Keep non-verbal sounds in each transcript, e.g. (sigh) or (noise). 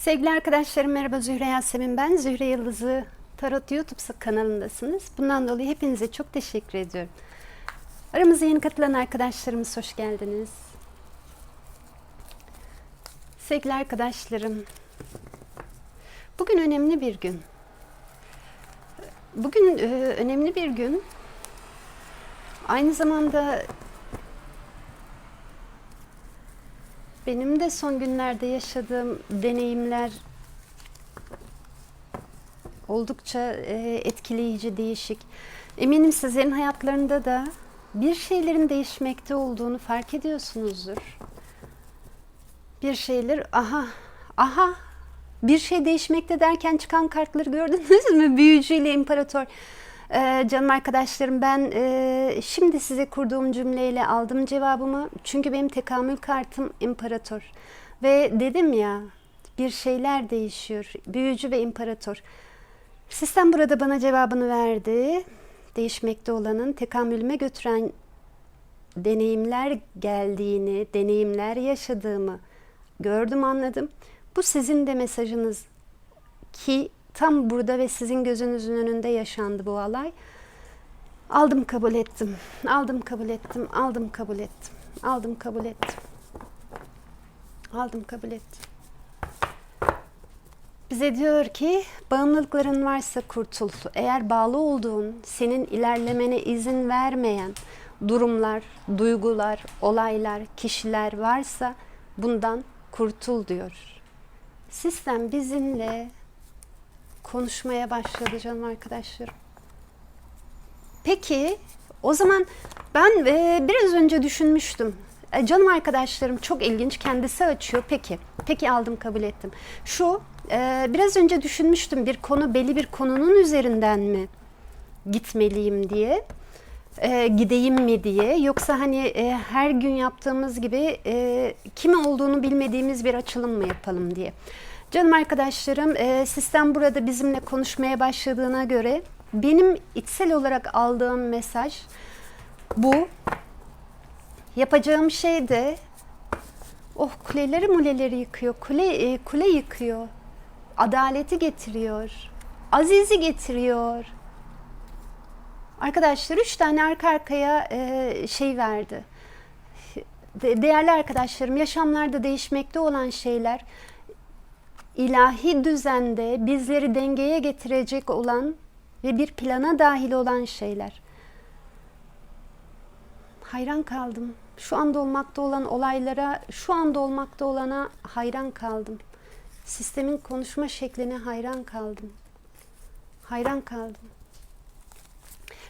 Sevgili arkadaşlarım merhaba Zühre Yasemin ben. Zühre Yıldızı Tarot YouTube kanalındasınız. Bundan dolayı hepinize çok teşekkür ediyorum. Aramıza yeni katılan arkadaşlarımız hoş geldiniz. Sevgili arkadaşlarım, bugün önemli bir gün. Bugün e, önemli bir gün. Aynı zamanda benim de son günlerde yaşadığım deneyimler oldukça e, etkileyici, değişik. Eminim sizlerin hayatlarında da bir şeylerin değişmekte olduğunu fark ediyorsunuzdur. Bir şeyler, aha, aha, bir şey değişmekte derken çıkan kartları gördünüz mü? (laughs) Büyücü ile imparator. Ee, canım arkadaşlarım ben e, şimdi size kurduğum cümleyle aldım cevabımı. Çünkü benim tekamül kartım imparator. Ve dedim ya bir şeyler değişiyor. Büyücü ve imparator. Sistem burada bana cevabını verdi. Değişmekte olanın tekamülüme götüren deneyimler geldiğini, deneyimler yaşadığımı gördüm, anladım. Bu sizin de mesajınız ki tam burada ve sizin gözünüzün önünde yaşandı bu olay. Aldım kabul ettim. Aldım kabul ettim. Aldım kabul ettim. Aldım kabul ettim. Aldım kabul ettim. Bize diyor ki bağımlılıkların varsa kurtul. Eğer bağlı olduğun, senin ilerlemene izin vermeyen durumlar, duygular, olaylar, kişiler varsa bundan kurtul diyor. Sistem bizimle konuşmaya başladı canım arkadaşlarım. Peki o zaman ben e, biraz önce düşünmüştüm. E, canım arkadaşlarım çok ilginç kendisi açıyor. Peki, peki aldım kabul ettim. Şu e, biraz önce düşünmüştüm bir konu belli bir konunun üzerinden mi gitmeliyim diye. E, gideyim mi diye yoksa hani e, her gün yaptığımız gibi e, kimi olduğunu bilmediğimiz bir açılım mı yapalım diye. Canım arkadaşlarım, e, sistem burada bizimle konuşmaya başladığına göre benim içsel olarak aldığım mesaj bu. Yapacağım şey de oh kuleleri muleleri yıkıyor, kule e, kule yıkıyor, adaleti getiriyor, azizi getiriyor. Arkadaşlar üç tane arka arkaya e, şey verdi. De- değerli arkadaşlarım, yaşamlarda değişmekte olan şeyler ilahi düzende bizleri dengeye getirecek olan ve bir plana dahil olan şeyler. Hayran kaldım. Şu anda olmakta olan olaylara, şu anda olmakta olana hayran kaldım. Sistemin konuşma şekline hayran kaldım. Hayran kaldım.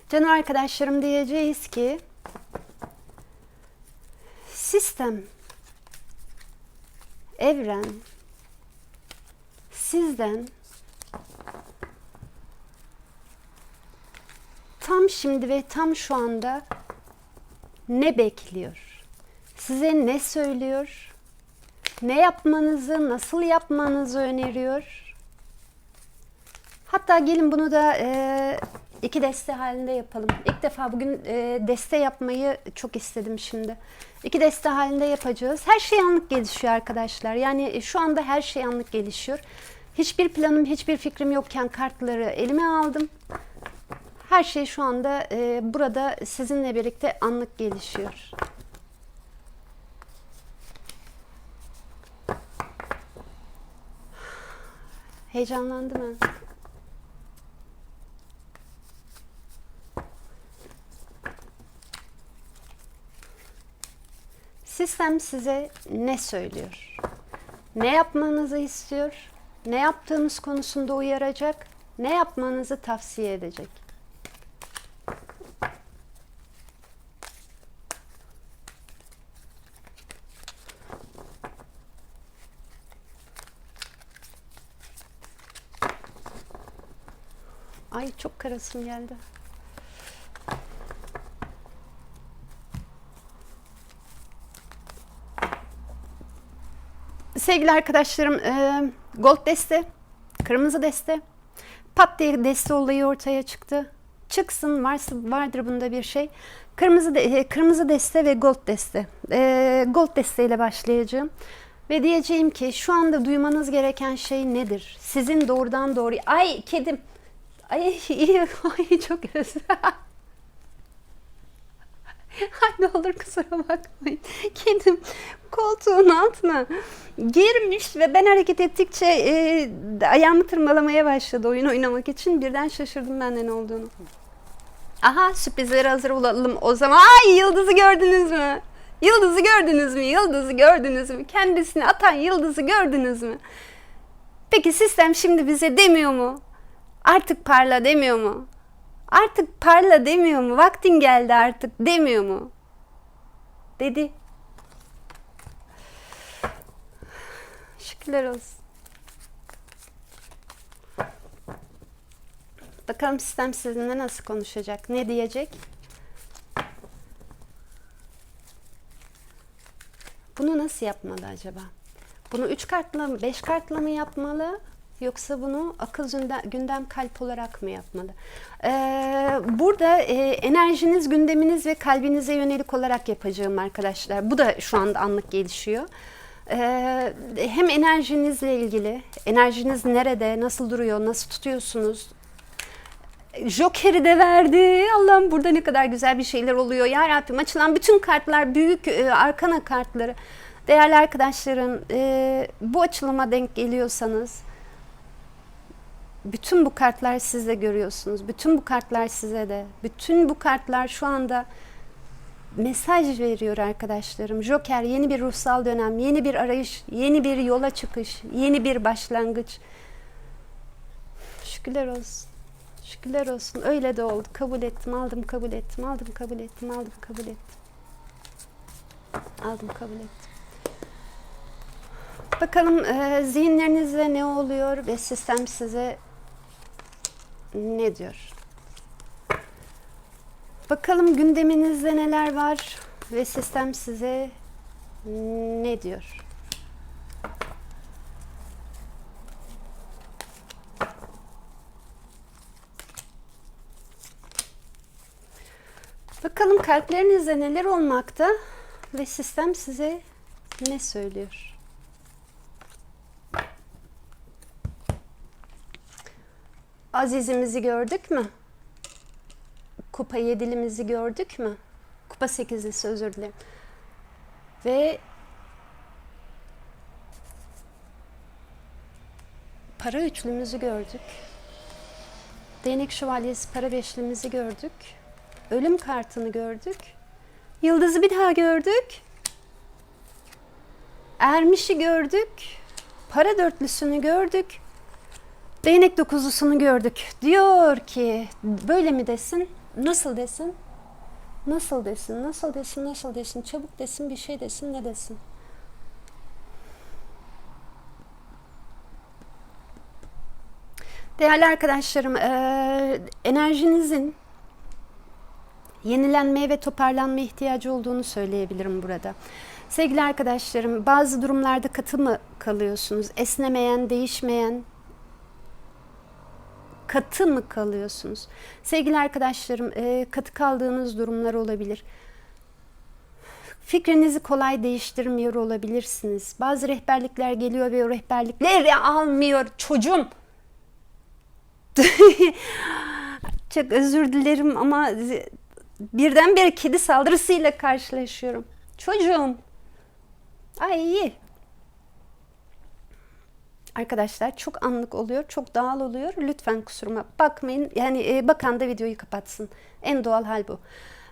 Canım arkadaşlarım diyeceğiz ki sistem, evren, sizden tam şimdi ve tam şu anda ne bekliyor? Size ne söylüyor? Ne yapmanızı, nasıl yapmanızı öneriyor? Hatta gelin bunu da e, iki deste halinde yapalım. İlk defa bugün e, deste yapmayı çok istedim şimdi. İki deste halinde yapacağız. Her şey anlık gelişiyor arkadaşlar. Yani e, şu anda her şey anlık gelişiyor. Hiçbir planım, hiçbir fikrim yokken kartları elime aldım. Her şey şu anda e, burada sizinle birlikte anlık gelişiyor. Heyecanlandı mı? Sistem size ne söylüyor? Ne yapmanızı istiyor? Ne yaptığınız konusunda uyaracak? Ne yapmanızı tavsiye edecek? Ay çok karasım geldi. Sevgili arkadaşlarım, e, gold deste, kırmızı deste, pat diye deste olayı ortaya çıktı. Çıksın, varsa vardır bunda bir şey. Kırmızı de, e, kırmızı deste ve gold deste. E, gold desteyle başlayacağım. Ve diyeceğim ki şu anda duymanız gereken şey nedir? Sizin doğrudan doğruya... Ay kedim. Ay (laughs) iyi. Ay çok özür. (laughs) Ay olur kusura bakmayın. Kedim koltuğun altına girmiş ve ben hareket ettikçe e, ayağımı tırmalamaya başladı oyun oynamak için. Birden şaşırdım ben de ne olduğunu. Aha sürprizlere hazır olalım o zaman. Ay yıldızı gördünüz mü? Yıldızı gördünüz mü? Yıldızı gördünüz mü? Kendisini atan yıldızı gördünüz mü? Peki sistem şimdi bize demiyor mu? Artık parla demiyor mu? Artık parla demiyor mu? Vaktin geldi artık demiyor mu? Dedi. Şükürler olsun. Bakalım sistem sizinle nasıl konuşacak? Ne diyecek? Bunu nasıl yapmalı acaba? Bunu üç kartla mı, beş kartla mı yapmalı? Yoksa bunu akıl gündem, kalp olarak mı yapmalı? Ee, burada e, enerjiniz, gündeminiz ve kalbinize yönelik olarak yapacağım arkadaşlar. Bu da şu anda anlık gelişiyor. Ee, hem enerjinizle ilgili, enerjiniz nerede, nasıl duruyor, nasıl tutuyorsunuz, Joker'i de verdi. Allah'ım burada ne kadar güzel bir şeyler oluyor. Ya Rabbim açılan bütün kartlar büyük e, arkana kartları. Değerli arkadaşlarım e, bu açılıma denk geliyorsanız bütün bu kartlar siz görüyorsunuz. Bütün bu kartlar size de. Bütün bu kartlar şu anda mesaj veriyor arkadaşlarım. Joker yeni bir ruhsal dönem, yeni bir arayış, yeni bir yola çıkış, yeni bir başlangıç. Şükürler olsun. Şükürler olsun. Öyle de oldu. Kabul ettim, aldım, kabul ettim, aldım, kabul ettim, aldım, kabul ettim. Aldım, kabul ettim. Bakalım e, zihinlerinizde ne oluyor ve sistem size ne diyor? Bakalım gündeminizde neler var ve sistem size ne diyor? Bakalım kalplerinizde neler olmakta ve sistem size ne söylüyor? Azizimizi gördük mü? Kupa yedilimizi gördük mü? Kupa sekizlisi özür dilerim. Ve para üçlümüzü gördük. Değnek şövalyesi para beşlimizi gördük. Ölüm kartını gördük. Yıldızı bir daha gördük. Ermiş'i gördük. Para dörtlüsünü gördük. Değnek dokuzlusunu gördük. Diyor ki böyle mi desin? Nasıl desin? Nasıl desin? Nasıl desin? Nasıl desin? Çabuk desin, bir şey desin, ne desin? Değerli arkadaşlarım, enerjinizin yenilenmeye ve toparlanmaya ihtiyacı olduğunu söyleyebilirim burada. Sevgili arkadaşlarım, bazı durumlarda katı mı kalıyorsunuz? Esnemeyen, değişmeyen, katı mı kalıyorsunuz? Sevgili arkadaşlarım, e, katı kaldığınız durumlar olabilir. Fikrinizi kolay değiştirmiyor olabilirsiniz. Bazı rehberlikler geliyor ve o rehberlikleri almıyor çocuğum. (laughs) Çok özür dilerim ama birdenbire kedi saldırısıyla karşılaşıyorum. Çocuğum. Ay iyi. Arkadaşlar çok anlık oluyor, çok doğal oluyor. Lütfen kusuruma bakmayın. Yani e, bakan da videoyu kapatsın. En doğal hal bu.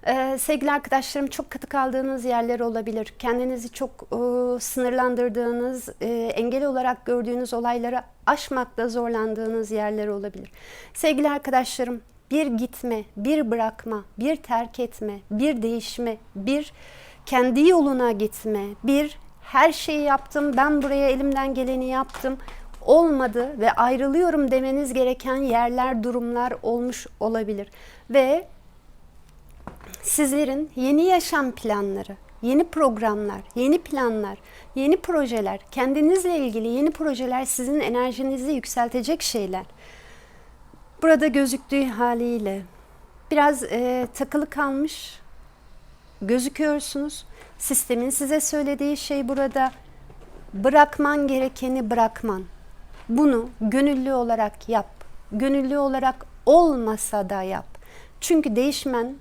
Ee, sevgili arkadaşlarım çok katı kaldığınız yerler olabilir. Kendinizi çok e, sınırlandırdığınız, e, engel olarak gördüğünüz olayları aşmakta zorlandığınız yerler olabilir. Sevgili arkadaşlarım bir gitme, bir bırakma, bir terk etme, bir değişme, bir kendi yoluna gitme, bir her şeyi yaptım, ben buraya elimden geleni yaptım, olmadı ve ayrılıyorum demeniz gereken yerler, durumlar olmuş olabilir. Ve sizlerin yeni yaşam planları, yeni programlar, yeni planlar, yeni projeler, kendinizle ilgili yeni projeler sizin enerjinizi yükseltecek şeyler. Burada gözüktüğü haliyle biraz e, takılı kalmış gözüküyorsunuz. Sistemin size söylediği şey burada Bırakman gerekeni bırakman. Bunu gönüllü olarak yap. Gönüllü olarak olmasa da yap. Çünkü değişmen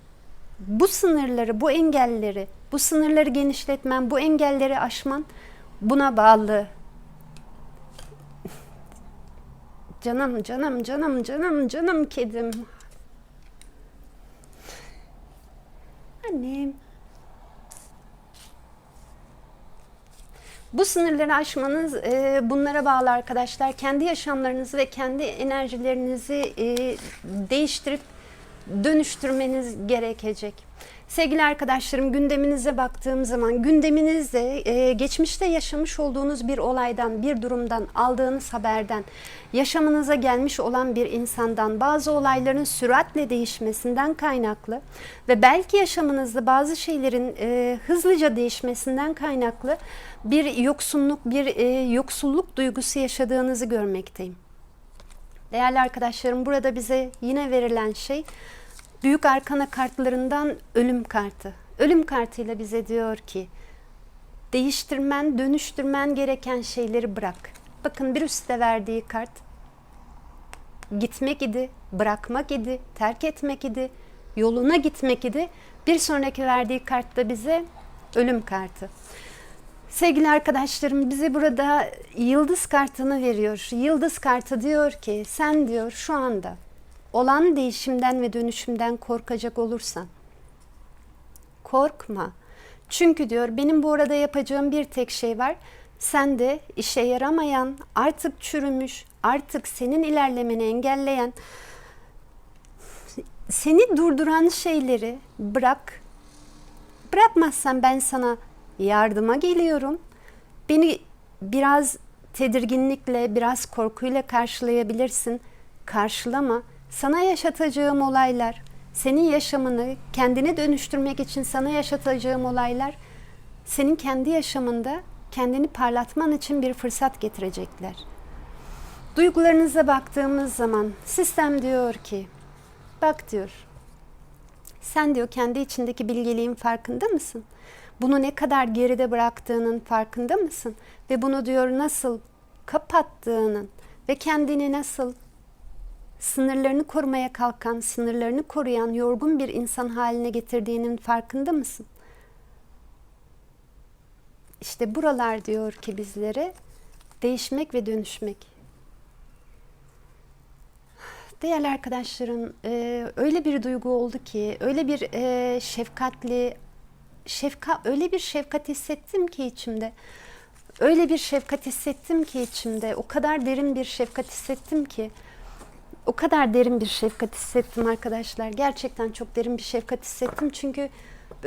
bu sınırları, bu engelleri, bu sınırları genişletmen, bu engelleri aşman buna bağlı. Canım, canım, canım, canım, canım kedim. Annem. Bu sınırları aşmanız e, bunlara bağlı arkadaşlar. Kendi yaşamlarınızı ve kendi enerjilerinizi e, değiştirip dönüştürmeniz gerekecek. Sevgili arkadaşlarım gündeminize baktığım zaman gündeminizde e, geçmişte yaşamış olduğunuz bir olaydan, bir durumdan, aldığınız haberden, yaşamınıza gelmiş olan bir insandan, bazı olayların süratle değişmesinden kaynaklı ve belki yaşamınızda bazı şeylerin e, hızlıca değişmesinden kaynaklı bir yoksunluk, bir e, yoksulluk duygusu yaşadığınızı görmekteyim. Değerli arkadaşlarım burada bize yine verilen şey Büyük Arkana kartlarından ölüm kartı. Ölüm kartıyla bize diyor ki değiştirmen, dönüştürmen gereken şeyleri bırak. Bakın bir üstte verdiği kart gitmek idi, bırakmak idi, terk etmek idi, yoluna gitmek idi. Bir sonraki verdiği kart da bize ölüm kartı. Sevgili arkadaşlarım bize burada yıldız kartını veriyor. Yıldız kartı diyor ki sen diyor şu anda olan değişimden ve dönüşümden korkacak olursan korkma. Çünkü diyor benim bu arada yapacağım bir tek şey var. Sen de işe yaramayan, artık çürümüş, artık senin ilerlemeni engelleyen, seni durduran şeyleri bırak. Bırakmazsan ben sana yardıma geliyorum. Beni biraz tedirginlikle, biraz korkuyla karşılayabilirsin. Karşılama sana yaşatacağım olaylar, senin yaşamını kendini dönüştürmek için sana yaşatacağım olaylar senin kendi yaşamında kendini parlatman için bir fırsat getirecekler. Duygularınıza baktığımız zaman sistem diyor ki bak diyor sen diyor kendi içindeki bilgeliğin farkında mısın? Bunu ne kadar geride bıraktığının farkında mısın? Ve bunu diyor nasıl kapattığının ve kendini nasıl sınırlarını korumaya kalkan, sınırlarını koruyan yorgun bir insan haline getirdiğinin farkında mısın? İşte buralar diyor ki bizlere değişmek ve dönüşmek. Değerli arkadaşlarım, e, öyle bir duygu oldu ki, öyle bir e, şefkatli, şefka, öyle bir şefkat hissettim ki içimde. Öyle bir şefkat hissettim ki içimde, o kadar derin bir şefkat hissettim ki o kadar derin bir şefkat hissettim arkadaşlar. Gerçekten çok derin bir şefkat hissettim. Çünkü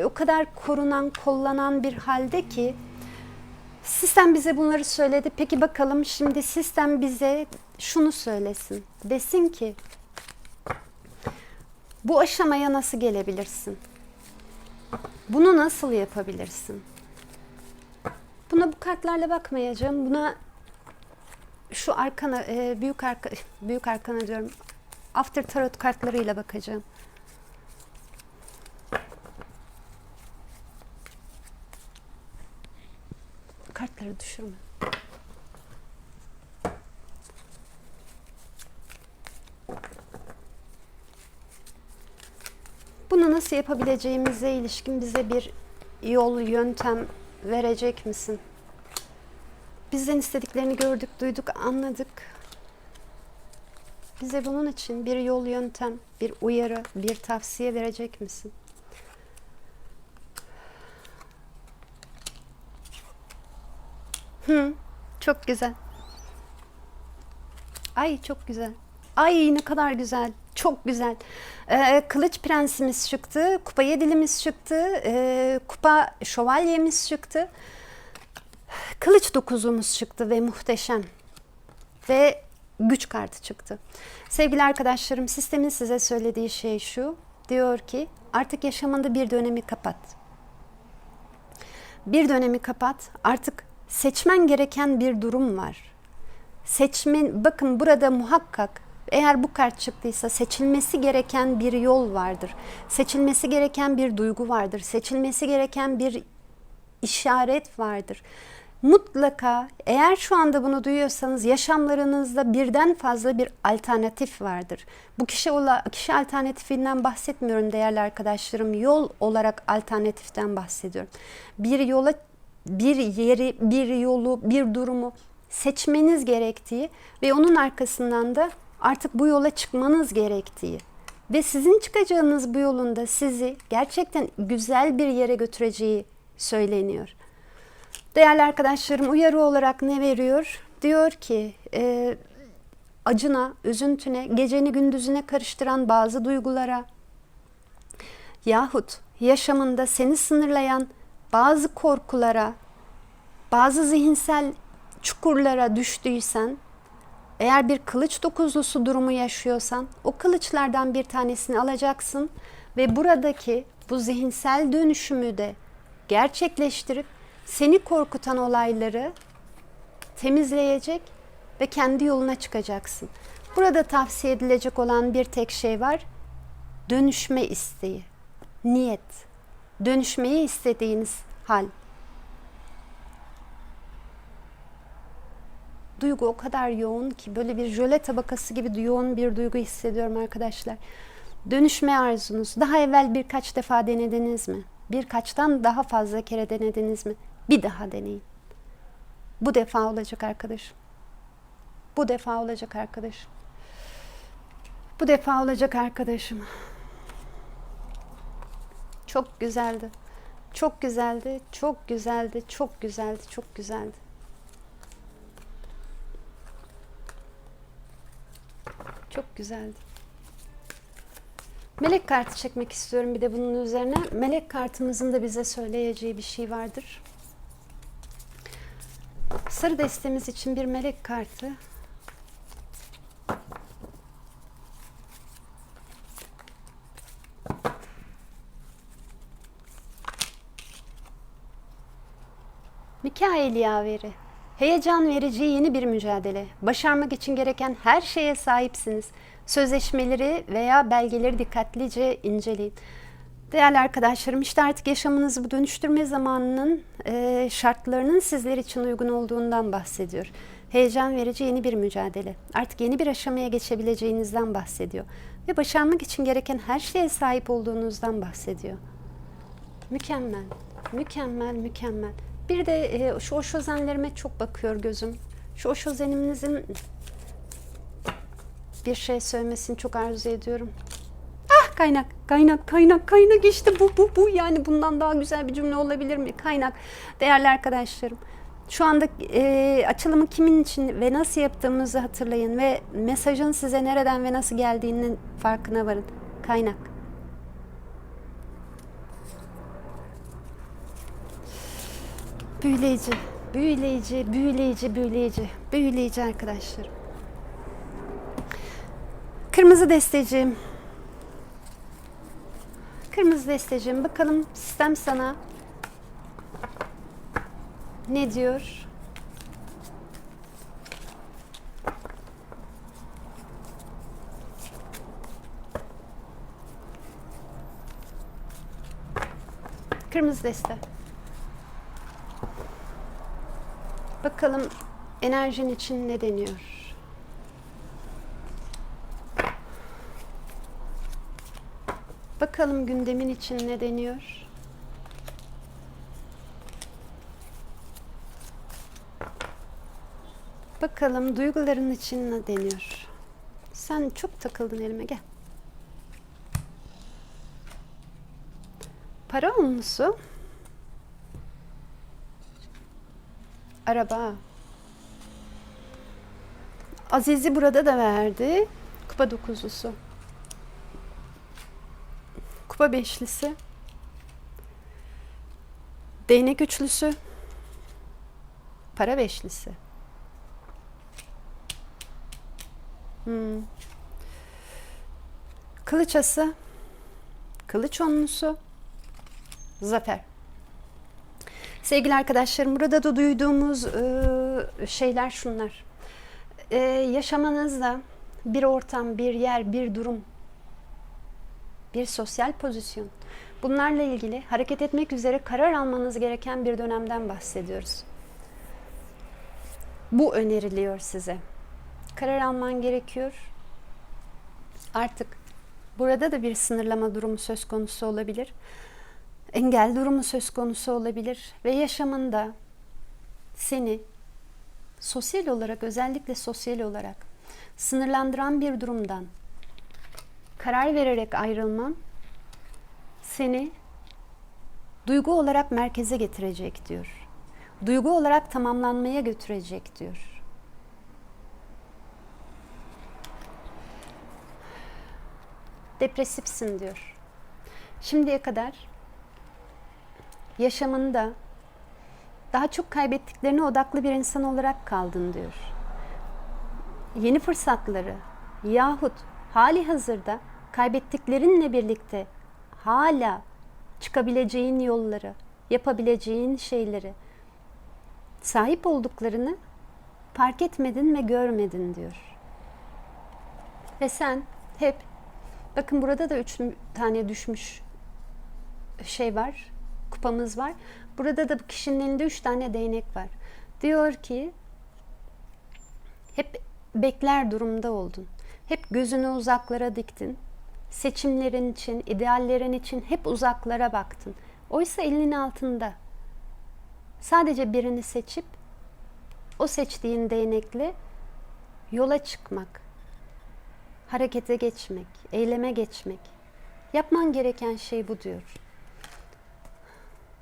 o kadar korunan, kollanan bir halde ki sistem bize bunları söyledi. Peki bakalım şimdi sistem bize şunu söylesin. Desin ki bu aşamaya nasıl gelebilirsin? Bunu nasıl yapabilirsin? Buna bu kartlarla bakmayacağım. Buna şu arkana e, büyük arka (laughs) büyük arkana diyorum. After tarot kartlarıyla bakacağım. Kartları düşürme. Bunu nasıl yapabileceğimize ilişkin bize bir yol, yöntem verecek misin? Bizden istediklerini gördük, duyduk, anladık. Bize bunun için bir yol yöntem, bir uyarı, bir tavsiye verecek misin? Hı, çok güzel. Ay çok güzel. Ay ne kadar güzel. Çok güzel. Ee, kılıç prensimiz çıktı. Kupa yedilimiz çıktı. Ee, kupa şövalyemiz çıktı. Kılıç dokuzumuz çıktı ve muhteşem. Ve güç kartı çıktı. Sevgili arkadaşlarım sistemin size söylediği şey şu. Diyor ki artık yaşamında bir dönemi kapat. Bir dönemi kapat. Artık seçmen gereken bir durum var. Seçmen bakın burada muhakkak eğer bu kart çıktıysa seçilmesi gereken bir yol vardır. Seçilmesi gereken bir duygu vardır. Seçilmesi gereken bir işaret vardır mutlaka eğer şu anda bunu duyuyorsanız yaşamlarınızda birden fazla bir alternatif vardır. Bu kişi ola, kişi alternatifinden bahsetmiyorum değerli arkadaşlarım. Yol olarak alternatiften bahsediyorum. Bir yola bir yeri, bir yolu, bir durumu seçmeniz gerektiği ve onun arkasından da artık bu yola çıkmanız gerektiği ve sizin çıkacağınız bu yolunda sizi gerçekten güzel bir yere götüreceği söyleniyor. Değerli arkadaşlarım uyarı olarak ne veriyor? Diyor ki e, acına, üzüntüne, geceni gündüzüne karıştıran bazı duygulara yahut yaşamında seni sınırlayan bazı korkulara, bazı zihinsel çukurlara düştüysen, eğer bir kılıç dokuzlusu durumu yaşıyorsan, o kılıçlardan bir tanesini alacaksın ve buradaki bu zihinsel dönüşümü de gerçekleştirip seni korkutan olayları temizleyecek ve kendi yoluna çıkacaksın. Burada tavsiye edilecek olan bir tek şey var. Dönüşme isteği, niyet. Dönüşmeyi istediğiniz hal. Duygu o kadar yoğun ki böyle bir jöle tabakası gibi yoğun bir duygu hissediyorum arkadaşlar. Dönüşme arzunuz. Daha evvel birkaç defa denediniz mi? Birkaçtan daha fazla kere denediniz mi? Bir daha deneyin. Bu defa olacak arkadaşım. Bu defa olacak arkadaşım. Bu defa olacak arkadaşım. Çok güzeldi. Çok güzeldi. Çok güzeldi. Çok güzeldi. Çok güzeldi. Çok güzeldi. Melek kartı çekmek istiyorum bir de bunun üzerine. Melek kartımızın da bize söyleyeceği bir şey vardır. Sarı destemiz için bir melek kartı. Mikail yaveri. Heyecan verici yeni bir mücadele. Başarmak için gereken her şeye sahipsiniz. Sözleşmeleri veya belgeleri dikkatlice inceleyin. Değerli arkadaşlarım işte artık yaşamınızı bu dönüştürme zamanının e, şartlarının sizler için uygun olduğundan bahsediyor. Heyecan verici yeni bir mücadele. Artık yeni bir aşamaya geçebileceğinizden bahsediyor. Ve başarmak için gereken her şeye sahip olduğunuzdan bahsediyor. Mükemmel, mükemmel, mükemmel. Bir de e, şu oşozenlerime çok bakıyor gözüm. Şu oşozenimizin bir şey söylemesini çok arzu ediyorum. Ah kaynak, kaynak, kaynak, kaynak işte bu, bu, bu. Yani bundan daha güzel bir cümle olabilir mi? Kaynak. Değerli arkadaşlarım, şu anda e, açılımı kimin için ve nasıl yaptığımızı hatırlayın ve mesajın size nereden ve nasıl geldiğinin farkına varın. Kaynak. Büyüleyici, büyüleyici, büyüleyici, büyüleyici, büyüleyici arkadaşlarım. Kırmızı desteciğim. Kırmızı desteciğim bakalım sistem sana ne diyor? Kırmızı deste. Bakalım enerjin için ne deniyor? Bakalım gündemin için ne deniyor? Bakalım duyguların için ne deniyor? Sen çok takıldın elime gel. Para olmusu. Araba. Aziz'i burada da verdi. Kupa dokuzlusu. Kupa beşlisi. Değnek üçlüsü. Para beşlisi. Hmm. Kılıç ası. Kılıç onlusu. Zafer. Sevgili arkadaşlarım burada da duyduğumuz e, şeyler şunlar. E, yaşamanızda bir ortam, bir yer, bir durum, bir sosyal pozisyon. Bunlarla ilgili hareket etmek üzere karar almanız gereken bir dönemden bahsediyoruz. Bu öneriliyor size. Karar alman gerekiyor. Artık burada da bir sınırlama durumu söz konusu olabilir. Engel durumu söz konusu olabilir ve yaşamında seni sosyal olarak özellikle sosyal olarak sınırlandıran bir durumdan karar vererek ayrılman seni duygu olarak merkeze getirecek diyor. Duygu olarak tamamlanmaya götürecek diyor. Depresifsin diyor. Şimdiye kadar yaşamında daha çok kaybettiklerine odaklı bir insan olarak kaldın diyor. Yeni fırsatları yahut hali hazırda kaybettiklerinle birlikte hala çıkabileceğin yolları, yapabileceğin şeyleri, sahip olduklarını fark etmedin ve görmedin diyor. Ve sen hep, bakın burada da üç tane düşmüş şey var, kupamız var. Burada da kişinin elinde üç tane değnek var. Diyor ki, hep bekler durumda oldun. Hep gözünü uzaklara diktin. Seçimlerin için, ideallerin için hep uzaklara baktın. Oysa elinin altında. Sadece birini seçip o seçtiğin değnekle yola çıkmak, harekete geçmek, eyleme geçmek. Yapman gereken şey bu diyor.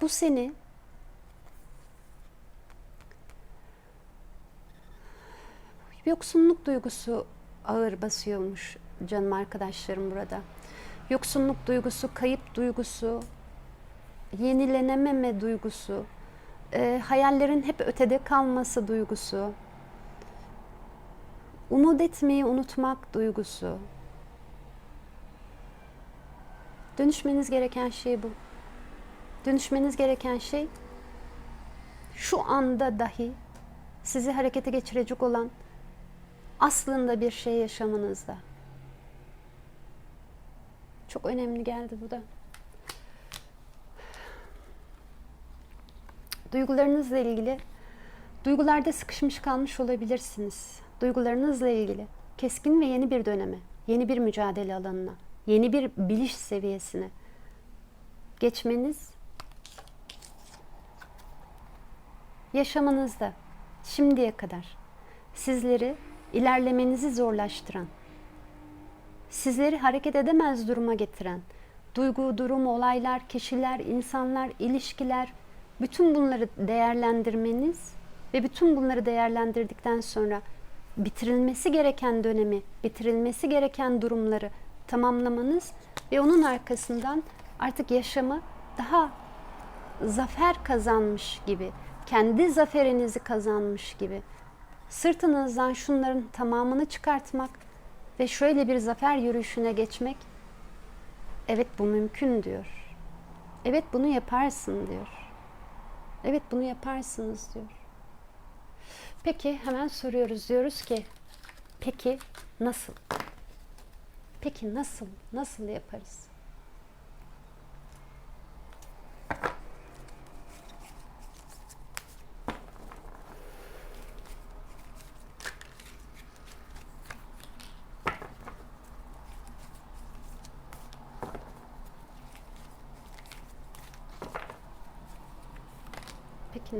Bu seni yoksunluk duygusu ağır basıyormuş canım arkadaşlarım burada. Yoksunluk duygusu, kayıp duygusu, yenilenememe duygusu, e, hayallerin hep ötede kalması duygusu, umut etmeyi unutmak duygusu. Dönüşmeniz gereken şey bu. Dönüşmeniz gereken şey şu anda dahi sizi harekete geçirecek olan aslında bir şey yaşamanızda. Çok önemli geldi bu da. Duygularınızla ilgili duygularda sıkışmış kalmış olabilirsiniz. Duygularınızla ilgili keskin ve yeni bir döneme, yeni bir mücadele alanına, yeni bir biliş seviyesine geçmeniz yaşamınızda şimdiye kadar sizleri ilerlemenizi zorlaştıran, sizleri hareket edemez duruma getiren, duygu, durum, olaylar, kişiler, insanlar, ilişkiler, bütün bunları değerlendirmeniz ve bütün bunları değerlendirdikten sonra bitirilmesi gereken dönemi, bitirilmesi gereken durumları tamamlamanız ve onun arkasından artık yaşamı daha zafer kazanmış gibi, kendi zaferinizi kazanmış gibi sırtınızdan şunların tamamını çıkartmak ve şöyle bir zafer yürüyüşüne geçmek evet bu mümkün diyor. Evet bunu yaparsın diyor. Evet bunu yaparsınız diyor. Peki hemen soruyoruz diyoruz ki peki nasıl? Peki nasıl? Nasıl yaparız?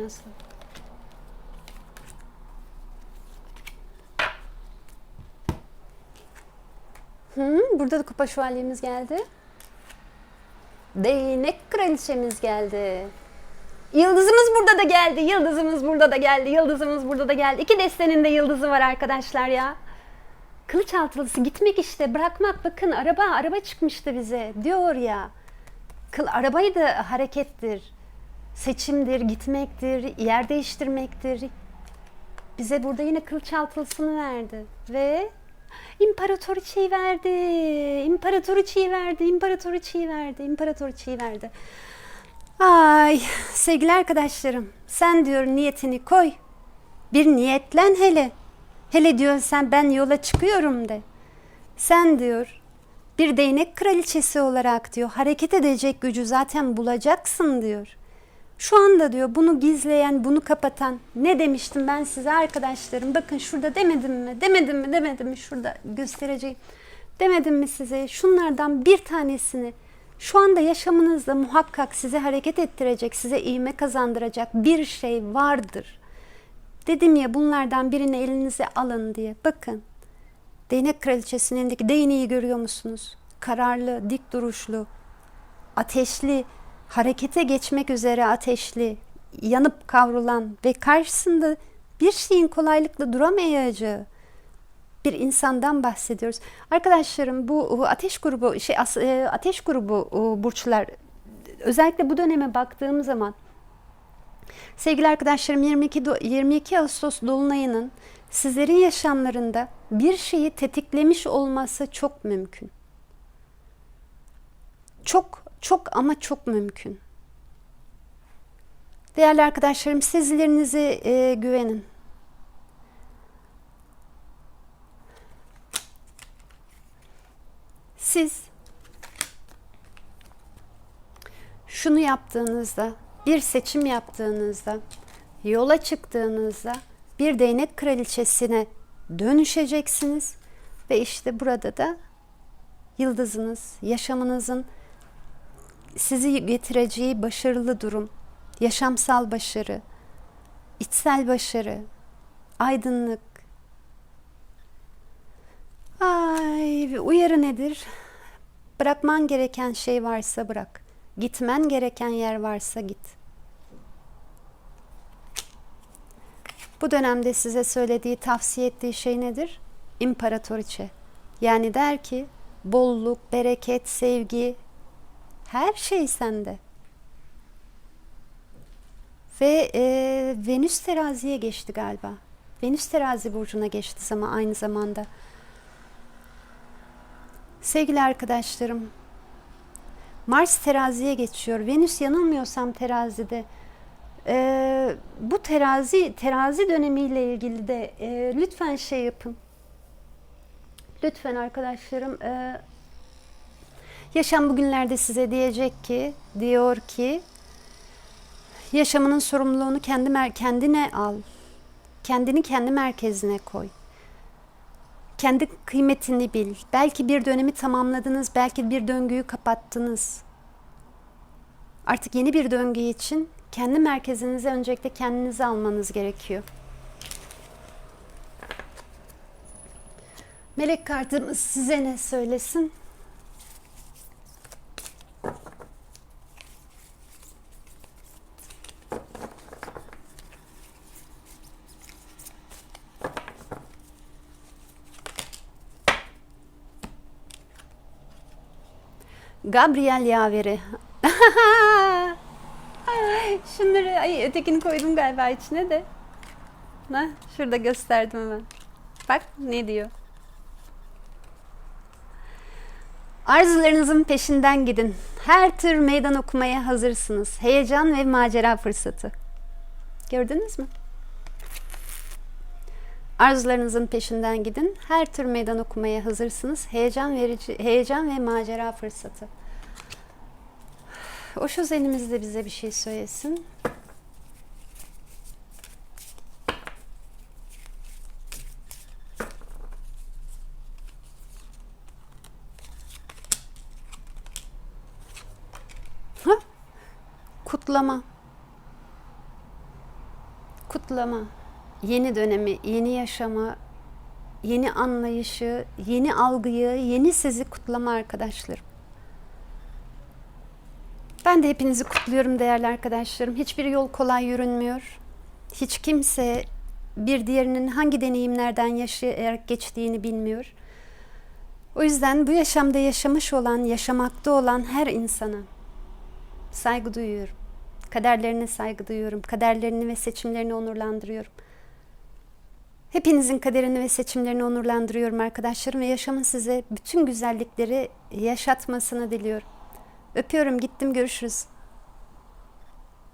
Nasıl? Hı, burada da kupa şövalyemiz geldi. Değnek kraliçemiz geldi. Yıldızımız burada da geldi. Yıldızımız burada da geldi. Yıldızımız burada da geldi. İki destenin de yıldızı var arkadaşlar ya. Kılıç altılısı gitmek işte bırakmak. Bakın araba araba çıkmıştı bize diyor ya. Kıl arabayı da harekettir seçimdir, gitmektir, yer değiştirmektir. Bize burada yine kılıç altılısını verdi ve imparatoriçeyi verdi, imparatoriçeyi verdi, imparatoriçeyi verdi, imparatoriçeyi verdi. Ay sevgili arkadaşlarım sen diyor niyetini koy. Bir niyetlen hele. Hele diyor sen ben yola çıkıyorum de. Sen diyor bir değnek kraliçesi olarak diyor hareket edecek gücü zaten bulacaksın diyor. Şu anda diyor bunu gizleyen, bunu kapatan ne demiştim ben size arkadaşlarım bakın şurada demedim mi? Demedim mi? Demedim mi? Şurada göstereceğim. Demedim mi size? Şunlardan bir tanesini şu anda yaşamınızda muhakkak size hareket ettirecek, size iğme kazandıracak bir şey vardır. Dedim ya bunlardan birini elinize alın diye. Bakın. Değnek kraliçesinin elindeki değneği görüyor musunuz? Kararlı, dik duruşlu, ateşli, harekete geçmek üzere ateşli, yanıp kavrulan ve karşısında bir şeyin kolaylıkla duramayacağı bir insandan bahsediyoruz. Arkadaşlarım bu ateş grubu şey e, ateş grubu e, burçlar özellikle bu döneme baktığım zaman sevgili arkadaşlarım 22 do- 22 Ağustos dolunayının sizlerin yaşamlarında bir şeyi tetiklemiş olması çok mümkün. Çok çok ama çok mümkün. Değerli arkadaşlarım sezgilerinize e, güvenin. Siz şunu yaptığınızda, bir seçim yaptığınızda, yola çıktığınızda bir değnek kraliçesine dönüşeceksiniz ve işte burada da yıldızınız, yaşamınızın sizi getireceği başarılı durum, yaşamsal başarı, içsel başarı, aydınlık. Ay, uyarı nedir? Bırakman gereken şey varsa bırak. Gitmen gereken yer varsa git. Bu dönemde size söylediği, tavsiye ettiği şey nedir? İmparatoriçe. Yani der ki bolluk, bereket, sevgi, her şey sende. Ve e, Venüs teraziye geçti galiba. Venüs terazi burcuna geçti ama aynı zamanda. Sevgili arkadaşlarım, Mars teraziye geçiyor. Venüs yanılmıyorsam terazide. Ee, bu terazi terazi dönemiyle ilgili de e, lütfen şey yapın. Lütfen arkadaşlarım e, yaşam bugünlerde size diyecek ki diyor ki yaşamının sorumluluğunu kendi kendine al. Kendini kendi merkezine koy. Kendi kıymetini bil. Belki bir dönemi tamamladınız, belki bir döngüyü kapattınız. Artık yeni bir döngü için kendi merkezinize öncelikle kendinizi almanız gerekiyor. Melek kartımız size ne söylesin? Gabriel Yaveri. (laughs) Şunları ay ötekini koydum galiba içine de. Ha, şurada gösterdim hemen. Bak ne diyor. Arzularınızın peşinden gidin. Her tür meydan okumaya hazırsınız. Heyecan ve macera fırsatı. Gördünüz mü? Arzularınızın peşinden gidin. Her tür meydan okumaya hazırsınız. Heyecan verici, heyecan ve macera fırsatı. O şözenimiz de bize bir şey söylesin. Ha? Kutlama. Kutlama. Yeni dönemi, yeni yaşama, yeni anlayışı, yeni algıyı, yeni sizi kutlama arkadaşlarım. Ben de hepinizi kutluyorum değerli arkadaşlarım. Hiçbir yol kolay yürünmüyor. Hiç kimse bir diğerinin hangi deneyimlerden yaşayarak geçtiğini bilmiyor. O yüzden bu yaşamda yaşamış olan, yaşamakta olan her insana saygı duyuyorum. Kaderlerine saygı duyuyorum. Kaderlerini ve seçimlerini onurlandırıyorum. Hepinizin kaderini ve seçimlerini onurlandırıyorum arkadaşlarım ve yaşamın size bütün güzellikleri yaşatmasını diliyorum. Öpüyorum, gittim, görüşürüz.